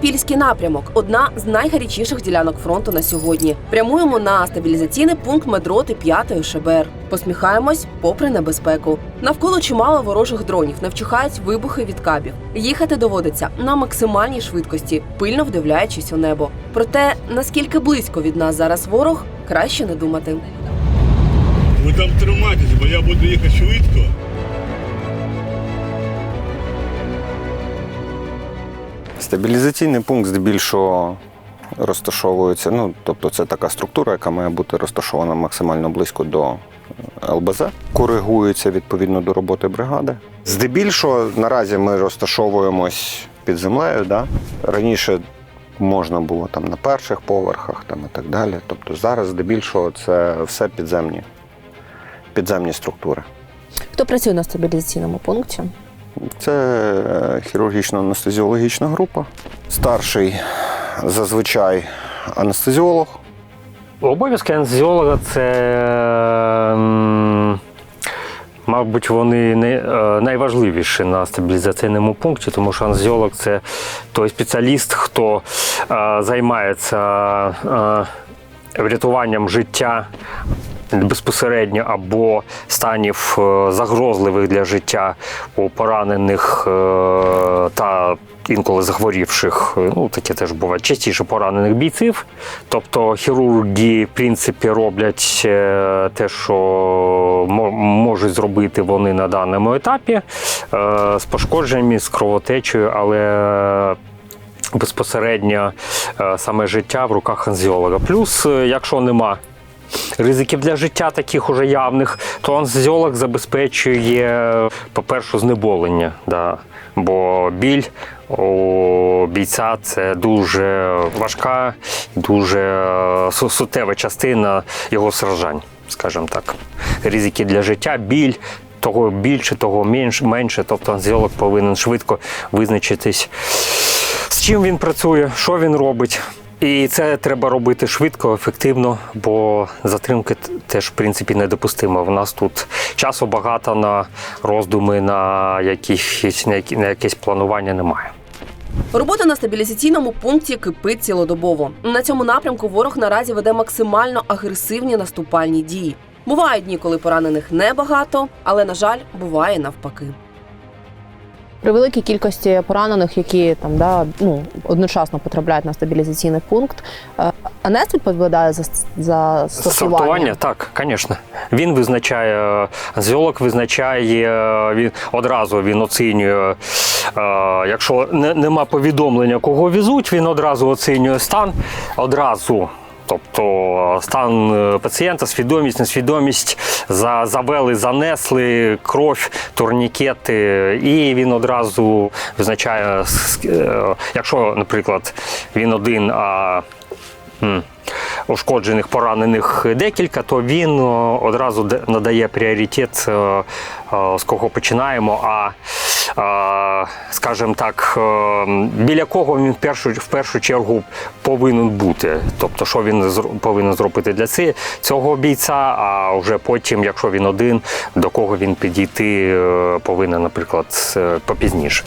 Трипільський напрямок одна з найгарячіших ділянок фронту на сьогодні. Прямуємо на стабілізаційний пункт медроти 5 ШБР. Посміхаємось попри небезпеку. Навколо чимало ворожих дронів, не вчухають вибухи від кабів. Їхати доводиться на максимальній швидкості, пильно вдивляючись у небо. Проте наскільки близько від нас зараз ворог, краще не думати. Ви там тримайтеся, бо я буду їхати швидко. Стабілізаційний пункт здебільшого розташовується. Ну, тобто це така структура, яка має бути розташована максимально близько до ЛБЗ, коригується відповідно до роботи бригади. Здебільшого наразі ми розташовуємось під землею. Да? Раніше можна було там на перших поверхах там, і так далі. Тобто зараз здебільшого це все підземні, підземні структури. Хто працює на стабілізаційному пункті? Це е, хірургічно-анестезіологічна група. Старший зазвичай анестезіолог. Обов'язки анестезіолога це, мабуть, вони е, найважливіші на стабілізаційному пункті, тому що анестезіолог це той спеціаліст, хто е, займається врятуванням життя безпосередньо або станів е, загрозливих для життя у поранених е, та інколи захворівших, е, ну таке теж буває частіше поранених бійців. Тобто хірурги, в принципі, роблять те, що можуть зробити вони на даному етапі з пошкодженнями, з кровотечею, але безпосередньо саме життя в руках анестезіолога. Плюс, якщо нема ризиків для життя таких уже явних, то анестезіолог забезпечує, по-перше, знеболення. Да. Бо біль у бійця це дуже важка, дуже е, су- суттєва частина його страждань, скажімо так. Ризики для життя, біль. Того більше, того менше, менше. Тобто анестезіолог повинен швидко визначитись, з чим він працює, що він робить. І це треба робити швидко, ефективно, бо затримки теж в принципі недопустимо. У нас тут часу багато на роздуми, на якісь на якесь планування немає. Робота на стабілізаційному пункті кипить цілодобово. На цьому напрямку ворог наразі веде максимально агресивні наступальні дії. Бувають дні, коли поранених небагато, але на жаль, буває навпаки. При великій кількості поранених, які там да, ну, одночасно потрапляють на стабілізаційний пункт, е, АНЕС відповідає за, за стосування. Сортування, так, звісно. Він визначає, анестезіолог визначає, він одразу він оцінює. е, Якщо не, нема повідомлення, кого везуть, він одразу оцінює стан. Одразу. Тобто стан е, пацієнта, свідомість, несвідомість, за- завели, занесли кров, турнікети, і він одразу визначає, е, якщо, наприклад, він один, а ушкоджених, поранених декілька, то він одразу надає пріоритет, е, е, з кого починаємо. А е, скажімо так, е, біля кого він в першу, в першу чергу повинен бути. Тобто, що він повинен зробити для цього бійця, а вже потім, якщо він один, до кого він підійти е, повинен, наприклад, е, попізніше.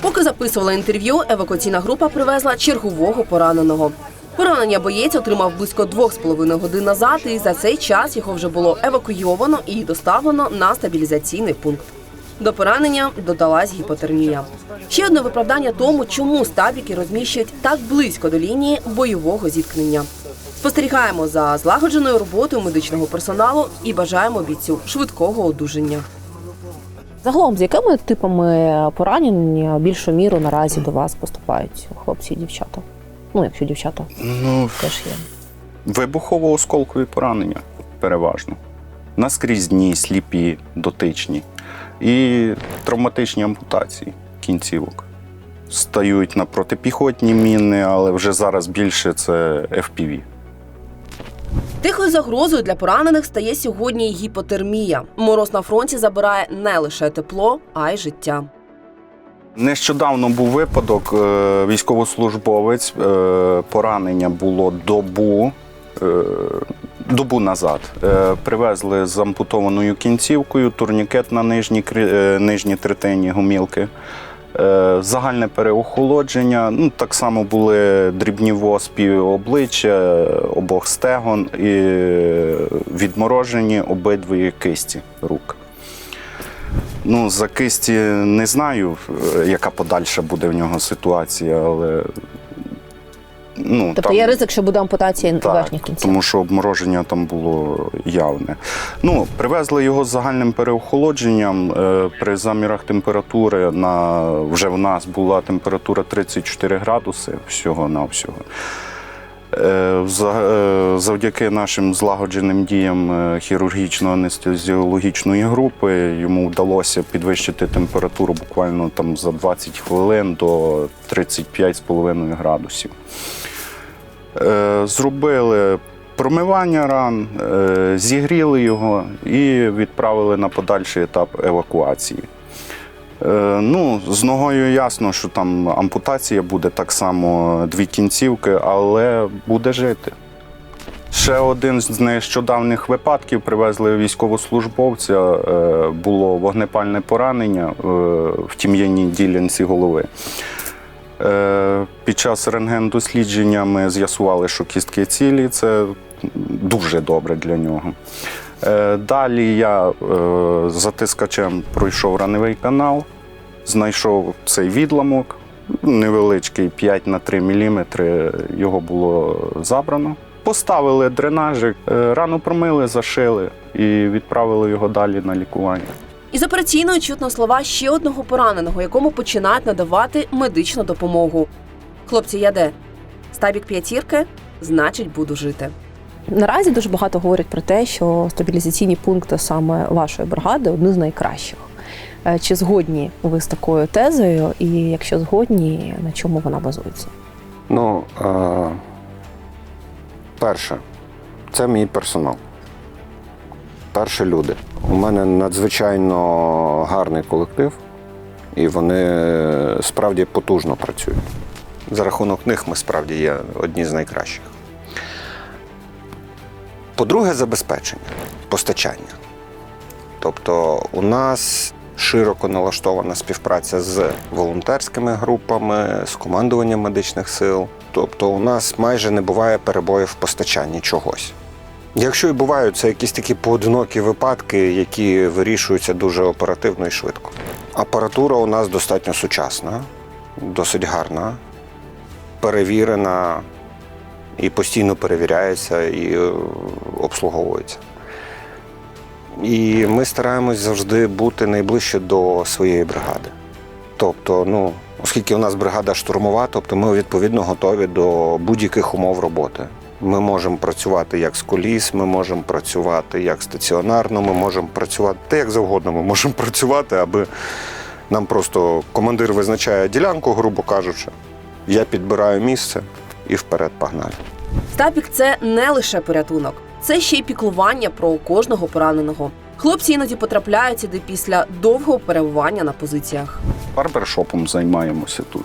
Поки записувала інтерв'ю, евакуаційна група привезла чергового пораненого. Поранення боєць отримав близько двох з половиною годин назад, і за цей час його вже було евакуйовано і доставлено на стабілізаційний пункт. До поранення додалась гіпотермія. Ще одне виправдання тому, чому стабіки розміщують так близько до лінії бойового зіткнення. Спостерігаємо за злагодженою роботою медичного персоналу і бажаємо бійцю швидкого одужання. Загалом, з якими типами поранень більшу міру наразі до вас поступають хлопці і дівчата? Ну, якщо дівчата Ну, теж є. вибухово-осколкові поранення переважно. Наскрізні, сліпі, дотичні. І травматичні ампутації кінцівок. Стають на протипіхотні міни, але вже зараз більше це FPV. Тихою загрозою для поранених стає сьогодні гіпотермія. Мороз на фронті забирає не лише тепло, а й життя. Нещодавно був випадок, е, військовослужбовець, е, поранення було добу. е, добу назад привезли з ампутованою кінцівкою, турнікет на нижній, нижній третині гумілки. Загальне переохолодження. Ну, так само були дрібні воспі обличчя, обох стегон і відморожені обидві кисті рук. Ну, за кисті не знаю, е, яка подальша буде в нього ситуація, але. Ну, Тобто є ризик, що буде ампутація так, верхніх кінців. тому що обмороження там було явне. Ну, привезли його з загальним переохолодженням. Е, При замірах температури на вже в нас була температура 34 градуси всього на всього. Завдяки нашим злагодженим діям е, хірургічно-анестезіологічної групи йому вдалося підвищити температуру буквально там за 20 хвилин до 35,5 градусів. Е, Зробили промивання ран, е, зігріли його і відправили на подальший етап евакуації. Е, Ну, з ногою ясно, що там ампутація буде так само дві кінцівки, але буде жити. Ще один з нещодавних випадків привезли військовослужбовця. е, Було вогнепальне поранення е, в тім'яній ділянці голови. Під час рентген-дослідження ми з'ясували, що кістки цілі це дуже добре для нього. Е, Далі я е, затискачем пройшов раневий канал, знайшов цей відламок, невеличкий 5 на 3 мм, його було забрано. Поставили дренажик, е, рану промили, зашили і відправили його далі на лікування. Із операційної чутно слова ще одного пораненого, якому починають надавати медичну допомогу. Хлопці, я де? Стабік п'ятірки, значить, буду жити. Наразі дуже багато говорять про те, що стабілізаційні пункти саме вашої бригади одні з найкращих. Е, Чи згодні ви з такою тезою? І якщо згодні, на чому вона базується? Ну, е, перше, це мій персонал. Перше люди. У мене надзвичайно гарний колектив, і вони справді потужно працюють. За рахунок них ми справді є одні з найкращих. По-друге, забезпечення, постачання. Тобто у нас широко налаштована співпраця з волонтерськими групами, з командуванням медичних сил. Тобто у нас майже не буває перебоїв в постачанні чогось. Якщо і бувають, це якісь такі поодинокі випадки, які вирішуються дуже оперативно і швидко. Апаратура у нас достатньо сучасна, досить гарна, перевірена і постійно перевіряється і е, обслуговується. І ми стараємось завжди бути найближче до своєї бригади. Тобто, ну, оскільки у нас бригада штурмова, тобто ми відповідно готові до будь-яких умов роботи. Ми можемо працювати як з коліс, ми можемо працювати як стаціонарно, ми можемо працювати та як завгодно. Ми можемо працювати, аби нам просто командир визначає ділянку, грубо кажучи. Я підбираю місце і вперед погнали. Стабік це не лише порятунок, це ще й піклування про кожного пораненого. Хлопці іноді потрапляють сюди після довгого перебування на позиціях. Барбершопом займаємося тут.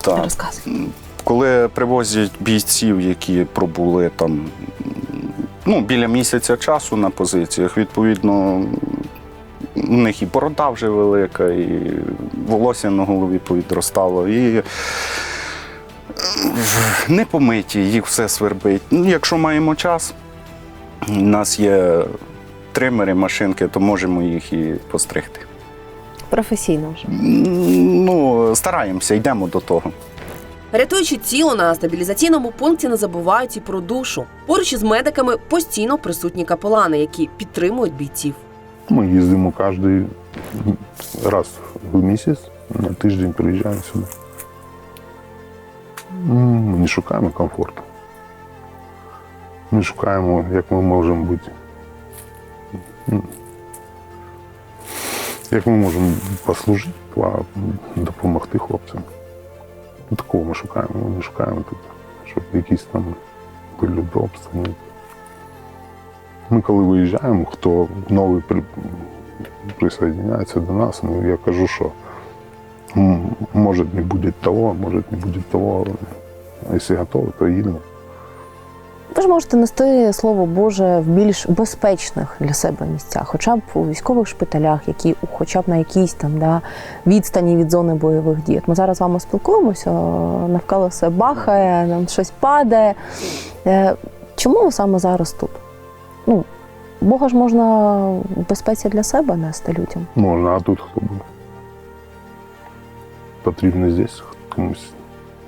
Так. Розказуй. Коли привозять бійців, які пробули там ну, біля місяця часу на позиціях, відповідно, у них і борода вже велика, і волосся на голові повідростало, і не помиті, їх все свербить. Ну, якщо маємо час, у нас є тримери, машинки, то можемо їх і постригти. Професійно вже. Ну, стараємося, йдемо до того. Рятуючи тіло на стабілізаційному пункті, не забувають і про душу. Поруч із медиками постійно присутні капелани, які підтримують бійців. Ми їздимо кожен раз в місяць, на тиждень приїжджаємо сюди. Ми не шукаємо комфорту. Ми шукаємо, як ми можемо бути. Як ми можемо послужити, допомогти хлопцям. Ну, Такого ми шукаємо. Ми не шукаємо тут, щоб якісь там були удобства. Ми коли виїжджаємо, хто новий при... присоединяється до нас, ну я кажу, що м, може не буде того, може не буде того. Якщо готові, то їдемо. Ви ж можете нести слово Боже в більш безпечних для себе місцях, хоча б у військових шпиталях, які хоча б на якійсь там да, відстані від зони бойових дій. От Ми зараз з вами спілкуємося, навколо все бахає, нам щось падає. Е, Чому саме зараз тут? Ну, Бога ж можна в безпеці для себе нести людям. Можна, а тут хто буде? Потрібно здесь комусь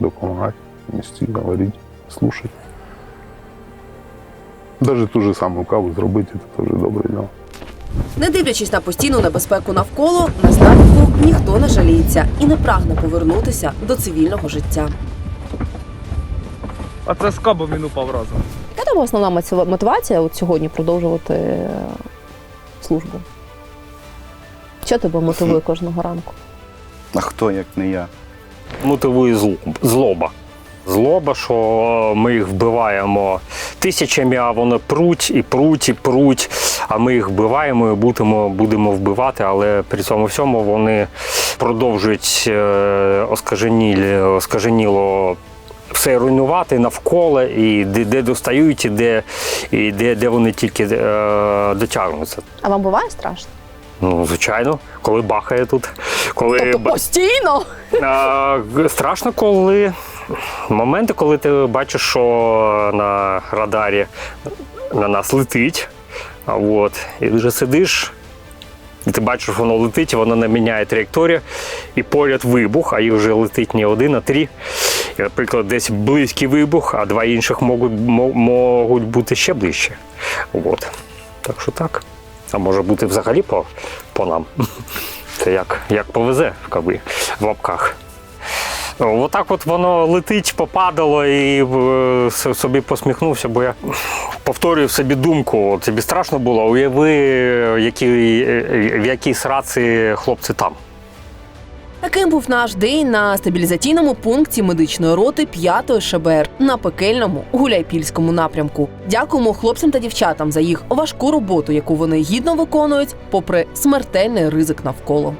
допомагати, нести, говорити, слушати. Даже ту же саму каву зробити, це теж добре діло. Не дивлячись на постійну небезпеку навколо, на здатку ніхто не жаліється і не прагне повернутися до цивільного життя. А це з кабом він упав разом. Яка тебе основна мотивація от сьогодні продовжувати е, службу? Що тебе мотивує кожного ранку? А хто, як не я? мотивує злоб- злоба. Злоба, що ми їх вбиваємо тисячами, а вони пруть і пруть і пруть. А ми їх вбиваємо і будемо, будемо вбивати, але при цьому всьому вони продовжують е, оскаженілі, оскаженіло все руйнувати навколо, і де, де достають, і де, і де, де вони тільки е, дотягнуться. А вам буває страшно? Ну, звичайно, коли бахає тут, коли Тобто постійно? А, страшно, коли моменти, коли ти бачиш, що на радарі на нас летить. А от, і вже сидиш, і ти бачиш, воно летить, і воно не міняє траєкторію, і поряд вибух, а їх вже летить не один, а три. І, наприклад, десь близький вибух, а два інших можуть, можуть бути ще ближче. От. Так що так. А може бути взагалі по, по нам. Це як, як повезе в каби в лапках. Отак от воно летить, попадало і е, собі посміхнувся, бо я повторюю собі думку. Тобі страшно було, уяви, які, е, в якій сраці хлопці там. Таким був наш день на стабілізаційному пункті медичної роти 5-ї ШБР на пекельному гуляйпільському напрямку. Дякуємо хлопцям та дівчатам за їх важку роботу, яку вони гідно виконують, попри смертельний ризик навколо.